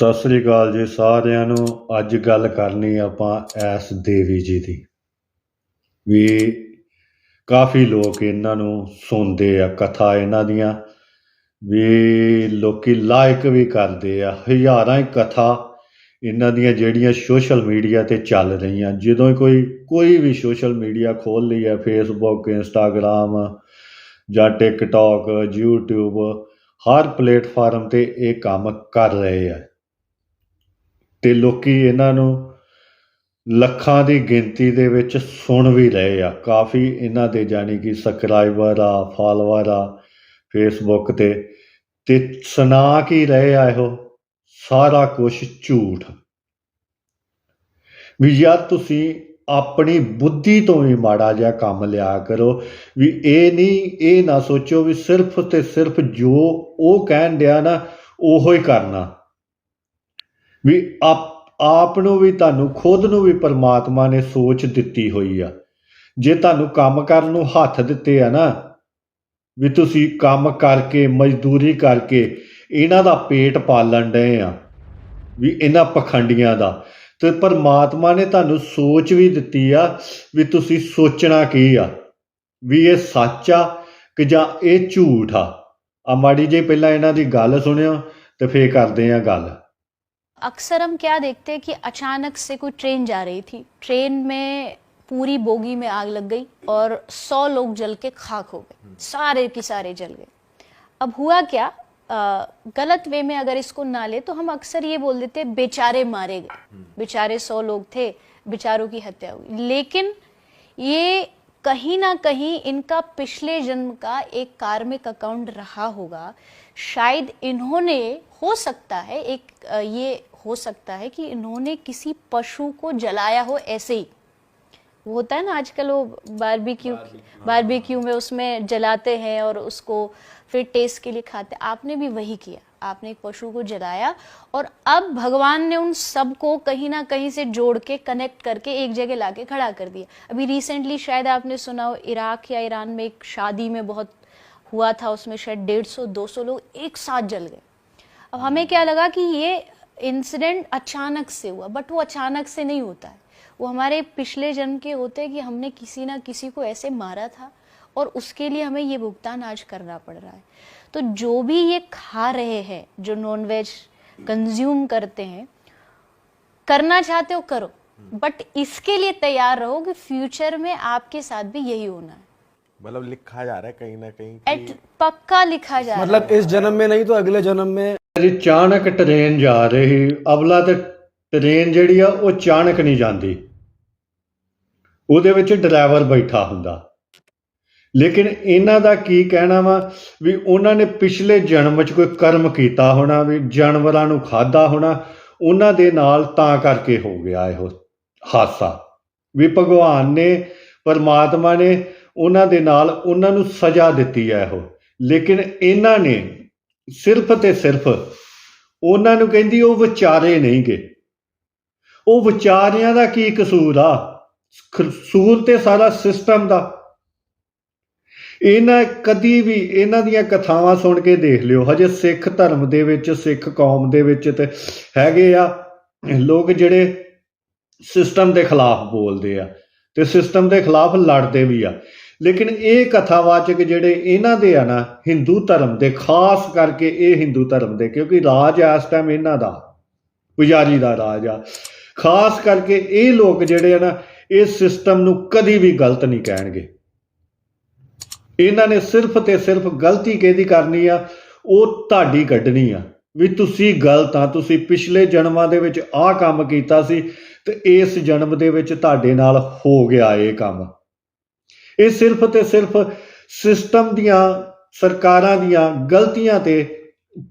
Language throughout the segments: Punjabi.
ਸਤਿ ਸ੍ਰੀ ਅਕਾਲ ਜੀ ਸਾਰਿਆਂ ਨੂੰ। ਅੱਜ ਗੱਲ ਕਰਨੀ ਆਪਾਂ ਐਸ ਦੇਵੀ ਜੀ ਦੀ। ਵੀ ਕਾਫੀ ਲੋਕ ਇਹਨਾਂ ਨੂੰ ਸੁਣਦੇ ਆ, ਕਥਾ ਇਹਨਾਂ ਦੀਆਂ। ਵੀ ਲੋਕੀ ਲਾਇਕ ਵੀ ਕਰਦੇ ਆ। ਹਜ਼ਾਰਾਂ ਹੀ ਕਥਾ ਇਹਨਾਂ ਦੀਆਂ ਜਿਹੜੀਆਂ ਸੋਸ਼ਲ ਮੀਡੀਆ ਤੇ ਚੱਲ ਰਹੀਆਂ। ਜਦੋਂ ਕੋਈ ਕੋਈ ਵੀ ਸੋਸ਼ਲ ਮੀਡੀਆ ਖੋਲ ਲਈ ਹੈ ਫੇਸਬੁੱਕ ਇੰਸਟਾਗ੍ਰਾਮ ਜਾਂ ਟਿਕਟੌਕ YouTube, ਹਰ ਪਲੇਟਫਾਰਮ ਤੇ ਇਹ ਕੰਮ ਕਰ ਰਹੇ ਆ। ਤੇ ਲੋਕੀ ਇਹਨਾਂ ਨੂੰ ਲੱਖਾਂ ਦੀ ਗਿਣਤੀ ਦੇ ਵਿੱਚ ਸੁਣ ਵੀ ਰਹੇ ਆ। ਕਾਫੀ ਇਹਨਾਂ ਦੇ ਜਾਣੀ ਕਿ ਸਬਸਕ੍ਰਾਈਬਰ ਆ, ਫਾਲੋਅਰ ਆ ਫੇਸਬੁੱਕ ਤੇ ਤੇ ਸੁਣਾ ਕੀ ਰਹੇ ਆ ਇਹੋ? ਸਾਰਾ ਕੁਝ ਝੂਠ। ਵੀ ਯਾਰ ਤੁਸੀਂ ਆਪਣੀ ਬੁੱਧੀ ਤੋਂ ਵੀ ਮਾੜਾ ਜਿਹਾ ਕੰਮ ਲਿਆ ਕਰੋ। ਵੀ ਇਹ ਨਹੀਂ, ਇਹ ਨਾ ਸੋਚੋ ਵੀ ਸਿਰਫ ਤੇ ਸਿਰਫ ਜੋ ਉਹ ਕਹਿਣ ਦਿਆ ਨਾ, ਉਹੋ ਹੀ ਕਰਨਾ। ਵੀ ਆਪ ਆਪ ਨੂੰ ਵੀ ਤੁਹਾਨੂੰ, ਖੁਦ ਨੂੰ ਵੀ ਪਰਮਾਤਮਾ ਨੇ ਸੋਚ ਦਿੱਤੀ ਹੋਈ ਆ। ਜੇ ਤੁਹਾਨੂੰ ਕੰਮ ਕਰਨ ਨੂੰ ਹੱਥ ਦਿੱਤੇ ਆ ਨਾ, ਵੀ ਤੁਸੀਂ ਕੰਮ ਕਰਕੇ, ਮਜ਼ਦੂਰੀ ਕਰਕੇ ਇਹਨਾਂ ਦਾ ਪੇਟ ਪਾਲਣ ਡਏ ਆ, ਵੀ ਇਹਨਾਂ ਪਖੰਡੀਆਂ ਦਾ, ਤੇ ਪਰਮਾਤਮਾ ਨੇ ਤੁਹਾਨੂੰ ਸੋਚ ਵੀ ਦਿੱਤੀ ਆ, ਵੀ ਤੁਸੀਂ ਸੋਚਣਾ ਕੀ ਆ? ਵੀ ਇਹ ਸੱਚ ਆ ਕਿ ਜਾਂ ਇਹ ਝੂਠ ਆ? ਆ ਮਾੜੀ ਜੇ ਪਹਿਲਾਂ ਇਹਨਾਂ ਦੀ ਗੱਲ ਸੁਣਿਓ ਤੇ ਫੇਰ ਕਰਦੇ ਆ ਗੱਲ। अक्सर हम क्या देखते हैं कि अचानक से कोई ट्रेन जा रही थी। ट्रेन में पूरी बोगी में आग लग गई और सौ लोग जल के खाक हो गए। सारे के सारे जल गए। अब हुआ क्या? अ, गलत वे में अगर इसको ना ले तो हम अक्सर ये बोल देते बेचारे मारे गए। बेचारे सौ लोग थे बेचारों की हत्या हुई। लेकिन ये कहीं ना कहीं इनका पिछले जन्म का एक कार्मिक अकाउंट रहा होगा। शायद इन्होंने हो सकता है एक ये हो सकता है कि इन्होंने किसी पशु को जलाया हो ऐसे ही। वो होता है ना आजकल वो बारबेक्यू बारबेक्यू में उसमें जलाते हैं और उसको फिर टेस्ट के लिए खाते आपने भी वही किया। आपने एक पशु को जलाया और अब भगवान ने उन सबको कहीं ना कहीं से जोड़ के कनेक्ट करके एक जगह लाके खड़ा कर दिया। अभी रिसेंटली शायद आपने सुना हो इराक या ईरान में एक शादी में बहुत हुआ था उसमें शायद डेढ़ सौ दो सौ लोग एक साथ जल गए। अब हमें क्या लगा कि ये इंसिडेंट अचानक से हुआ बट वो अचानक से नहीं होता है। वो हमारे पिछले जन्म के होते हैं कि हमने किसी ना किसी को ऐसे मारा था और उसके लिए हमें ये भुगतान आज करना पड़ रहा है। तो जो भी ये खा रहे हैं जो नॉन वेज कंज्यूम करते हैं करना चाहते हो करो बट इसके लिए तैयार रहो कि फ्यूचर में आपके साथ भी यही होना है। मतलब लिखा जा रहा है कहीं ना कहीं एट कि पक्का लिखा जा रहा है। मतलब इस जन्म में नहीं तो अगले जन्म में ਜੀ ਚਾਣਕ ਟ੍ਰੇਨ ਜਾ ਰਹੀ ਅਬਲਾ ਤੇ ਟ੍ਰੇਨ ਜਿਹੜੀ ਆ, ਉਹ ਚਾਣਕ ਨਹੀਂ ਜਾਂਦੀ। ਉਹਦੇ ਵਿੱਚ ਡਰਾਈਵਰ ਬੈਠਾ ਹੁੰਦਾ। ਲੇਕਿਨ ਇਹਨਾਂ ਦਾ ਕੀ ਕਹਿਣਾ ਵਾ, ਵੀ ਉਹਨਾਂ ਨੇ ਪਿਛਲੇ ਜਨਮ 'ਚ ਕੋਈ ਕਰਮ ਕੀਤਾ ਹੋਣਾ, ਵੀ ਜਾਨਵਰਾਂ ਨੂੰ ਖਾਦਾ ਹੋਣਾ, ਉਹਨਾਂ ਦੇ ਨਾਲ ਤਾਂ ਕਰਕੇ ਹੋ ਗਿਆ ਇਹੋ ਹਾਦਸਾ। ਵੀ ਭਗਵਾਨ ਨੇ, ਪਰਮਾਤਮਾ ਨੇ ਉਹਨਾਂ ਦੇ ਨਾਲ ਉਹਨਾਂ ਨੂੰ ਸਜ਼ਾ ਦਿੱਤੀ ਹੈ ਇਹੋ। ਲੇਕਿਨ ਇਹਨਾਂ ਨੇ ਸਿਰਫ ਤੇ ਸਿਰਫ ਉਹਨਾਂ ਨੂੰ ਕਹਿੰਦੀ ਉਹ ਵਿਚਾਰੇ ਨਹੀਂਗੇ। ਉਹ ਵਿਚਾਰਿਆਂ ਦਾ ਕੀ ਕਸੂਰ ਆ? ਕਸੂਰ ਤੇ ਸਾਰਾ ਸਿਸਟਮ ਦਾ। ਇਹਨਾਂ ਕਦੀ ਵੀ ਇਹਨਾਂ ਦੀਆਂ ਕਥਾਵਾਂ ਸੁਣ ਕੇ ਦੇਖ ਲਿਓ। ਹਜੇ ਸਿੱਖ ਧਰਮ ਦੇ ਵਿੱਚ, ਸਿੱਖ ਕੌਮ ਦੇ ਵਿੱਚ ਤੇ ਹੈਗੇ ਆ, ਲੋਕ ਜਿਹੜੇ ਸਿਸਟਮ ਦੇ ਖਿਲਾਫ ਬੋਲਦੇ ਆ ਤੇ ਸਿਸਟਮ ਦੇ ਖਿਲਾਫ ਲੜਦੇ ਵੀ ਆ। ਲੇਕਿਨ ਇਹ ਕਥਾਵਾਚਕ ਜਿਹੜੇ ਇਹਨਾਂ ਦੇ ਆ ਨਾ ਹਿੰਦੂ ਧਰਮ ਦੇ, ਖਾਸ ਕਰਕੇ ਇਹ ਹਿੰਦੂ ਧਰਮ ਦੇ, ਕਿਉਂਕਿ ਰਾਜ ਆ ਇਸ ਟਾਈਮ ਇਹਨਾਂ ਦਾ, ਪੁਜਾਰੀ ਦਾ ਰਾਜ ਆ। ਖਾਸ ਕਰਕੇ ਇਹ ਲੋਕ ਜਿਹੜੇ ਆ ਨਾ, ਇਹ ਸਿਸਟਮ ਨੂੰ ਕਦੀ ਵੀ ਗਲਤ ਨਹੀਂ ਕਹਿਣਗੇ। ਇਹਨਾਂ ਨੇ ਸਿਰਫ ਤੇ ਸਿਰਫ ਗਲਤੀ ਕਿਹਦੀ ਕਰਨੀ ਆ? ਉਹ ਤੁਹਾਡੀ ਕੱਢਣੀ ਆ। ਵੀ ਤੁਸੀਂ ਗਲਤ ਆ, ਤੁਸੀਂ ਪਿਛਲੇ ਜਨਮਾਂ ਦੇ ਵਿੱਚ ਆਹ ਕੰਮ ਕੀਤਾ ਸੀ ਤੇ ਇਸ ਜਨਮ ਦੇ ਵਿੱਚ ਤੁਹਾਡੇ ਨਾਲ ਹੋ ਗਿਆ ਇਹ ਕੰਮ। ਇਹ ਸਿਰਫ ਤੇ ਸਿਰਫ ਸਿਸਟਮ ਦੀਆਂ ਸਰਕਾਰਾਂ ਦੀਆਂ ਗਲਤੀਆਂ ਤੇ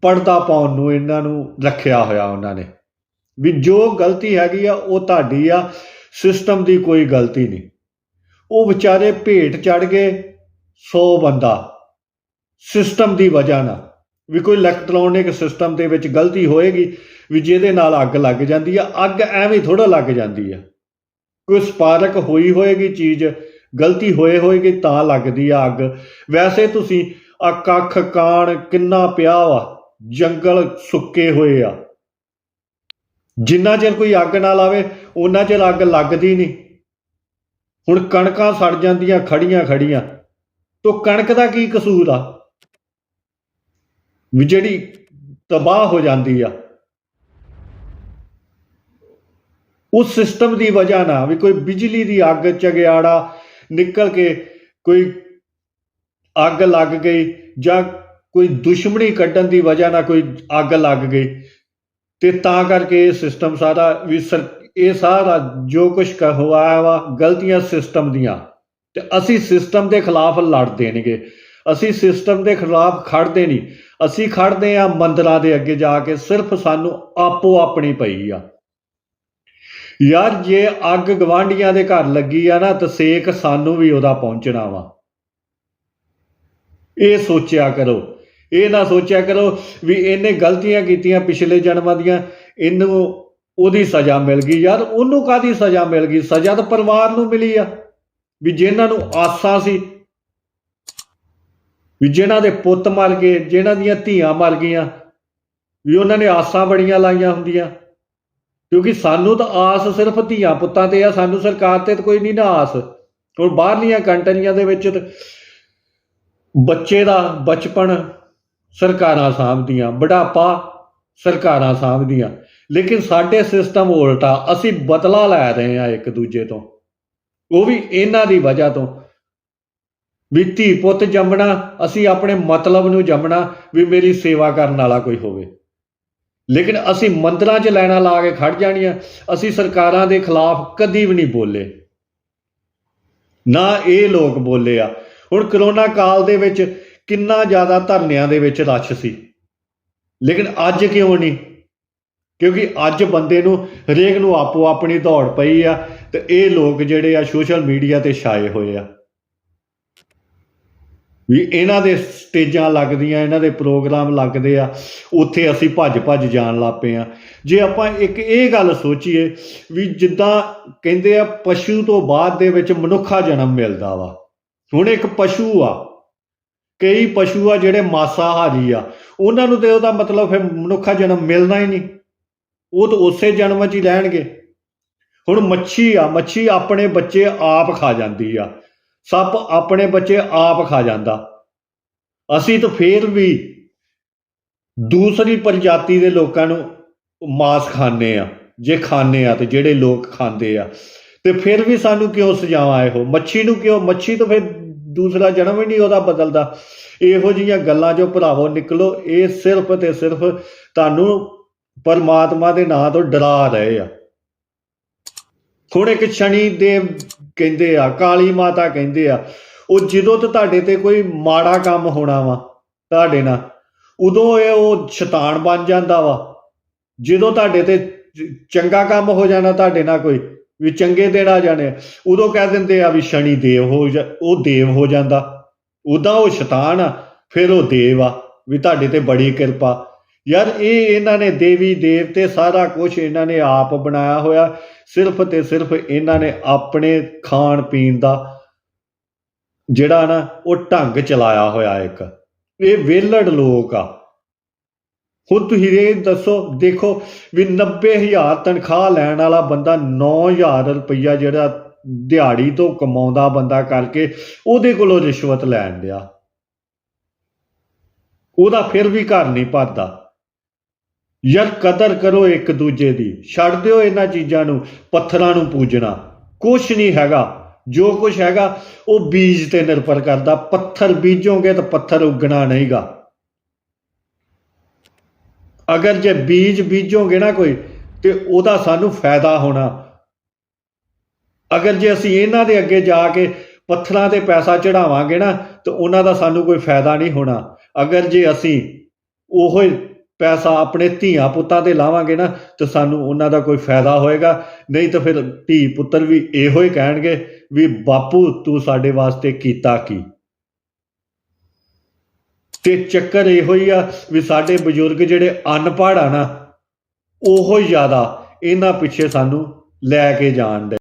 ਪਰਦਾ ਪਾਉਣ ਨੂੰ ਇਹਨਾਂ ਨੂੰ ਰੱਖਿਆ ਹੋਇਆ ਉਹਨਾਂ ਨੇ। ਵੀ ਜੋ ਗਲਤੀ ਹੈਗੀ ਆ, ਉਹ ਤੁਹਾਡੀ ਆ, ਸਿਸਟਮ ਦੀ ਕੋਈ ਗਲਤੀ ਨਹੀਂ। ਉਹ ਵਿਚਾਰੇ ਭੇਟ ਚੜ ਗਏ 100 ਬੰਦਾ, ਸਿਸਟਮ ਦੀ ਵਜ੍ਹਾ ਨਾਲ। ਵੀ ਕੋਈ ਇਲੈਕਟ੍ਰੋਨਿਕ ਸਿਸਟਮ ਦੇ ਵਿੱਚ ਗਲਤੀ ਹੋਏਗੀ, ਵੀ ਜਿਹਦੇ ਨਾਲ ਅੱਗ ਲੱਗ ਜਾਂਦੀ ਆ, ਅੱਗ ਐਵੇਂ ਥੋੜਾ ਲੱਗ ਜਾਂਦੀ ਆ। ਕੋਈ ਸਪਾਰਕ ਹੋਈ ਹੋਏਗੀ ਚੀਜ਼ ਗਲਤੀ ਹੋਏ ਹੋਏਗੀ ਤਾਂ ਲੱਗਦੀ ਆ ਅੱਗ। ਵੈਸੇ ਤੁਸੀਂ ਆ ਕੱਖ ਕਾਣ ਕਿੰਨਾ ਪਿਆ ਵਾ, ਜੰਗਲ ਸੁੱਕੇ ਹੋਏ ਆ। ਜਿੰਨਾ ਚਿਰ ਕੋਈ ਅੱਗ ਨਾ ਲਾਵੇ ਉਹਨਾਂ ਚਿਰ ਅੱਗ ਲੱਗਦੀ ਨਹੀਂ। ਹੁਣ ਕਣਕਾਂ ਸੜ ਜਾਂਦੀਆਂ, ਖੜੀਆਂ ਖੜੀਆਂ। ਤੋ ਕਣਕ ਦਾ ਕੀ ਕਸੂਰ ਆ? ਵੀ ਜਿਹੜੀ ਤਬਾਹ ਹੋ ਜਾਂਦੀ ਆ। ਉਸ ਸਿਸਟਮ ਦੀ ਵਜ੍ਹਾ ਨਾਲ ਵੀ ਕੋਈ ਬਿਜਲੀ ਦੀ ਅੱਗ, ਚਗਿਆੜਾ ਨਿਕਲ ਕੇ ਕੋਈ ਅੱਗ ਲੱਗ ਗਈ ਜਾਂ ਕੋਈ ਦੁਸ਼ਮਣੀ ਕੱਢਣ ਦੀ ਵਜ੍ਹਾ ਨਾਲ ਕੋਈ ਅੱਗ ਲੱਗ ਗਈ। ਤੇ ਤਾਂ ਕਰਕੇ ਇਹ ਸਿਸਟਮ ਸਾਰਾ ਵੀ ਸਰ, ਇਹ ਸਾਰਾ ਜੋ ਕੁਝ ਹੋਇਆ ਵਾ, ਗਲਤੀਆਂ ਸਿਸਟਮ ਦੀਆਂ। ਤੇ ਅਸੀਂ ਸਿਸਟਮ ਦੇ ਖਿਲਾਫ ਲੜਦੇ ਨੇਗੇ ਅਸੀਂ ਸਿਸਟਮ ਦੇ ਖਿਲਾਫ ਖੜਦੇ ਨਹੀਂ। ਅਸੀਂ ਖੜਦੇ ਆ ਮੰਦਰਾਂ ਦੇ ਅੱਗੇ ਜਾ ਕੇ, ਸਿਰਫ ਸਾਨੂੰ ਆਪੋ ਆਪਣੀ ਪਈ ਆ। ਯਾਰ ਜੇ ਅੱਗ ਗਵਾਂਡੀਆਂ ਦੇ ਘਰ ਲੱਗੀ ਆ ਨਾ, ਤਾਂ ਸੇਕ ਸਾਨੂੰ ਵੀ ਉਹਦਾ ਪਹੁੰਚਣਾ ਵਾ। ਇਹ ਸੋਚਿਆ ਕਰੋ। ਇਹ ਨਾ ਸੋਚਿਆ ਕਰੋ ਵੀ ਇਹਨੇ ਗਲਤੀਆਂ ਕੀਤੀਆਂ ਪਿਛਲੇ ਜਨਮਾਂ ਦੀਆਂ, ਇਹਨੂੰ ਉਹਦੀ ਸਜ਼ਾ ਮਿਲ ਗਈ। ਯਾਰ ਉਹਨੂੰ ਕਾਦੀ ਸਜ਼ਾ ਮਿਲ ਗਈ? ਸਜ਼ਾ ਤਾਂ ਪਰਿਵਾਰ ਨੂੰ ਮਿਲੀ ਆ। ਵੀ ਜਿਨ੍ਹਾਂ ਨੂੰ ਆਸਾਂ ਸੀ, ਵੀ ਜਿਨ੍ਹਾਂ ਦੇ ਪੁੱਤ ਮਰ ਗਏ ਜਿਨ੍ਹਾਂ ਦੀਆਂ ਧੀਆਂ ਮਰ ਗਈਆਂ, ਵੀ ਉਹਨਾਂ ਨੇ ਆਸਾਂ ਬੜੀਆਂ ਲਾਈਆਂ ਹੁੰਦੀਆਂ। ਕਿਉਂਕਿ ਸਾਨੂੰ ਤਾਂ ਆਸ ਸਿਰਫ ਧੀਆਂ ਪੁੱਤਾਂ ਤੇ ਆ, ਸਾਨੂੰ ਸਰਕਾਰ ਤੇ ਤਾਂ ਕੋਈ ਨਹੀਂ ਨਾ ਆਸ। ਹੁਣ ਬਾਹਰਲੀਆਂ ਕੰਟਰੀਆਂ ਦੇ ਵਿੱਚ ਬੱਚੇ ਦਾ ਬਚਪਨ ਸਰਕਾਰਾਂ ਸਾਂਭਦੀਆਂ, ਬੁਢਾਪਾ ਸਰਕਾਰਾਂ ਸਾਂਭਦੀਆਂ। ਲੇਕਿਨ ਸਾਡੇ ਸਿਸਟਮ ਉਲਟਾ, ਅਸੀਂ ਬਦਲਾ ਲੈ ਰਹੇ ਹਾਂ ਇੱਕ ਦੂਜੇ ਤੋਂ। ਉਹ ਵੀ ਇਹਨਾਂ ਦੀ ਵਜ੍ਹਾ ਤੋਂ। ਵੀ ਧੀ ਪੁੱਤ ਜੰਮਣਾ, ਅਸੀਂ ਆਪਣੇ ਮਤਲਬ ਨੂੰ ਜੰਮਣਾ, ਵੀ ਮੇਰੀ ਸੇਵਾ ਕਰਨ ਵਾਲਾ ਕੋਈ ਹੋਵੇ। ਲੇਕਿਨ ਅਸੀਂ ਮੰਦਰਾਂ 'ਚ ਲੈਣਾ ਲਾ ਕੇ ਖੜ ਜਾਣੀਆਂ। ਅਸੀਂ ਸਰਕਾਰਾਂ ਦੇ ਖਿਲਾਫ ਕਦੀ ਵੀ ਨਹੀਂ ਬੋਲੇ। ਨਾ ਇਹ ਲੋਕ ਬੋਲੇ ਆ। ਹੁਣ ਕਰੋਨਾ ਕਾਲ ਦੇ ਵਿੱਚ ਕਿੰਨਾ ਜ਼ਿਆਦਾ ਧਰਨਿਆਂ ਦੇ ਵਿੱਚ ਰਸ਼ ਸੀ। ਲੇਕਿਨ ਅੱਜ ਕਿਉਂ ਨਹੀਂ? ਕਿਉਂਕਿ ਅੱਜ ਬੰਦੇ ਨੂੰ, ਹਰੇਕ ਨੂੰ ਆਪੋ ਆਪਣੀ ਦੌੜ ਪਈ ਆ ਤੇ ਇਹ ਲੋਕ ਜਿਹੜੇ ਆ ਸੋਸ਼ਲ ਮੀਡੀਆ ਤੇ ਛਾਏ ਹੋਏ ਆ। ਵੀ ਇਹਨਾਂ ਦੇ ਸਟੇਜਾਂ ਲੱਗਦੀਆਂ, ਇਹਨਾਂ ਦੇ ਪ੍ਰੋਗਰਾਮ ਲੱਗਦੇ ਆ, ਉੱਥੇ ਅਸੀਂ ਭੱਜ ਭੱਜ ਜਾਣ ਲੱਪੇ ਆ। ਜੇ ਆਪਾਂ ਇੱਕ ਇਹ ਗੱਲ ਸੋਚੀਏ ਵੀ ਜਿੱਦਾਂ ਕਹਿੰਦੇ ਆ, ਪਸ਼ੂ ਤੋਂ ਬਾਅਦ ਦੇ ਵਿੱਚ ਮਨੁੱਖਾ ਜਨਮ ਮਿਲਦਾ ਵਾ। ਹੁਣ ਇੱਕ ਪਸ਼ੂ ਆ, ਕਈ ਪਸ਼ੂ ਆ ਜਿਹੜੇ ਮਾਸਾਹਾਰੀ ਆ, ਉਹਨਾਂ ਨੂੰ ਤੇ ਉਹਦਾ ਮਤਲਬ ਫਿਰ ਮਨੁੱਖਾ ਜਨਮ ਮਿਲਣਾ ਹੀ ਨਹੀਂ। ਉਹ ਤਾਂ ਉਸੇ ਜਨਮ 'ਚ ਹੀ ਲੈਣਗੇ ਹੁਣ ਮੱਛੀ ਆ, ਮੱਛੀ ਆਪਣੇ ਬੱਚੇ ਆਪ ਖਾ ਜਾਂਦੀ ਆ। ਸੱਪ ਆਪਣੇ ਬੱਚੇ ਆਪ ਖਾ ਜਾਂਦਾ। ਅਸੀਂ ਤਾਂ ਫੇਰ ਵੀ ਦੂਸਰੀ ਪ੍ਰਜਾਤੀ ਦੇ ਲੋਕਾਂ ਨੂੰ ਮਾਸ ਖਾਣੇ ਆ ਜੇ ਖਾਣੇ ਆ ਤੇ ਜਿਹੜੇ ਲੋਕ ਖਾਂਦੇ ਆ। ਤੇ ਫਿਰ ਵੀ ਸਾਨੂੰ ਕਿਉਂ ਸਜ਼ਾਵਾਂ ਇਹੋ? ਮੱਛੀ ਨੂੰ ਕਿਉਂ? ਮੱਛੀ ਤੋਂ ਫਿਰ ਦੂਸਰਾ ਜਨਮ ਹੀ ਨਹੀਂ ਉਹਦਾ ਬਦਲਦਾ। ਇਹੋ ਜਿਹੀਆਂ ਗੱਲਾਂ ਜੋ ਭਰਾਵੋ ਨਿਕਲੋ, ਇਹ ਸਿਰਫ ਤੇ ਸਿਰਫ ਤੁਹਾਨੂੰ ਪਰਮਾਤਮਾ ਦੇ ਨਾਂ ਤੋਂ ਡਰਾ ਰਹੇ ਆ। ਹੁਣ ਇੱਕ ਸ਼ਨੀ ਦੇਵ ਕਹਿੰਦੇ ਆ, ਕਾਲੀ ਮਾਤਾ ਕਹਿੰਦੇ ਆ, ਉਹ ਜਦੋਂ ਤੇ ਤੁਹਾਡੇ ਤੇ ਕੋਈ ਮਾੜਾ ਕੰਮ ਹੋਣਾ ਵਾ ਤੁਹਾਡੇ ਨਾਲ, ਉਦੋਂ ਇਹ ਉਹ ਸ਼ੈਤਾਨ ਬਣ ਜਾਂਦਾ ਵਾ। ਜਦੋਂ ਤੁਹਾਡੇ ਤੇ ਚੰਗਾ ਕੰਮ ਹੋ ਜਾਣਾ ਤੁਹਾਡੇ ਨਾਲ ਕੋਈ, ਵੀ ਚੰਗੇ ਦਿਨ ਆ ਜਾਣੇ ਉਦੋਂ ਕਹਿ ਦਿੰਦੇ ਆ ਵੀ ਸ਼ਨੀ ਦੇਵ ਹੋ ਜਾ- ਉਹ ਦੇਵ ਹੋ ਜਾਂਦਾ। ਉਦਾਂ ਉਹ ਸ਼ੈਤਾਨ ਆ, ਫਿਰ ਉਹ ਦੇਵ ਆ, ਵੀ ਤੁਹਾਡੇ ਤੇ ਬੜੀ ਕਿਰਪਾ। ਯਾਰ ਇਹ ਇਹਨਾਂ ਨੇ ਦੇਵੀ ਦੇਵਤੇ ਸਾਰਾ ਕੁਝ ਇਹਨਾਂ ਨੇ ਆਪ ਬਣਾਇਆ ਹੋਇਆ, ਸਿਰਫ ਤੇ ਸਿਰਫ ਇਹਨਾਂ ਨੇ ਆਪਣੇ ਖਾਣ ਪੀਣ ਦਾ ਜਿਹੜਾ ਨਾ ਉਹ ਢੰਗ ਚਲਾਇਆ ਹੋਇਆ ਇੱਕ। ਇਹ ਵਿਹਲੜ ਲੋਕ ਆ। ਹੁਣ ਤੁਸੀਂ ਇਹ ਦੱਸੋ, ਦੇਖੋ ਵੀ 90000 ਤਨਖਾਹ ਲੈਣ ਵਾਲਾ ਬੰਦਾ 9000 ਰੁਪਈਆ ਜਿਹੜਾ ਦਿਹਾੜੀ ਤੋਂ ਕਮਾਉਂਦਾ ਬੰਦਾ ਕਰਕੇ ਉਹਦੇ ਕੋਲੋਂ ਰਿਸ਼ਵਤ ਲੈਣ ਡਿਆ। ਉਹਦਾ ਫਿਰ ਵੀ ਘਰ ਨਹੀਂ ਭਰਦਾ। ਯਾਰ ਕਦਰ ਕਰੋ ਇੱਕ ਦੂਜੇ ਦੀ। ਛੱਡ ਦਿਓ ਇਹਨਾਂ ਚੀਜ਼ਾਂ ਨੂੰ, ਪੱਥਰਾਂ ਨੂੰ ਪੂਜਣਾ। ਕੁਛ ਨਹੀਂ ਹੈਗਾ। ਜੋ ਕੁਛ ਹੈਗਾ, ਉਹ ਬੀਜ ਤੇ ਨਿਰਭਰ ਕਰਦਾ। ਪੱਥਰ ਬੀਜੋਗੇ ਤਾਂ ਪੱਥਰ ਉੱਗਣਾ ਨਹੀਂਗਾ। ਅਗਰ ਜੇ ਬੀਜ ਬੀਜੋਗੇ ਨਾ ਕੋਈ, ਤੇ ਉਹਦਾ ਸਾਨੂੰ ਫਾਇਦਾ ਹੋਣਾ। ਅਗਰ ਜੇ ਅਸੀਂ ਇਹਨਾਂ ਦੇ ਅੱਗੇ ਜਾ ਕੇ ਪੱਥਰਾਂ ਤੇ ਪੈਸਾ ਚੜਾਵਾਂਗੇ ਨਾ, ਤਾਂ ਉਹਨਾਂ ਦਾ ਸਾਨੂੰ ਕੋਈ ਫਾਇਦਾ ਨਹੀਂ ਹੋਣਾ। ਅਗਰ ਜੇ ਅਸੀਂ ਉਹੋ ਪੈਸਾ ਆਪਣੇ ਧੀਆਂ ਪੁੱਤਾਂ ਤੇ ਲਾਵਾਂਗੇ ਨਾ, ਤਾਂ ਸਾਨੂੰ ਉਹਨਾਂ ਦਾ ਕੋਈ ਫਾਇਦਾ ਹੋਏਗਾ। ਨਹੀਂ ਤਾਂ ਫਿਰ ਧੀ ਪੁੱਤਰ ਵੀ ਇਹੋ ਹੀ ਕਹਿਣਗੇ ਵੀ, ਬਾਪੂ, ਤੂੰ ਸਾਡੇ ਵਾਸਤੇ ਕੀਤਾ ਕੀ? ਤੇ ਚੱਕਰ ਇਹੋ ਹੀ ਆ ਵੀ ਸਾਡੇ ਬਜ਼ੁਰਗ ਜਿਹੜੇ ਅਨਪੜ੍ਹ ਆ ਨਾ, ਉਹੋ ਜ਼ਿਆਦਾ ਇਹਨਾਂ ਪਿੱਛੇ ਸਾਨੂੰ ਲੈ ਕੇ ਜਾਣ ਦੇ।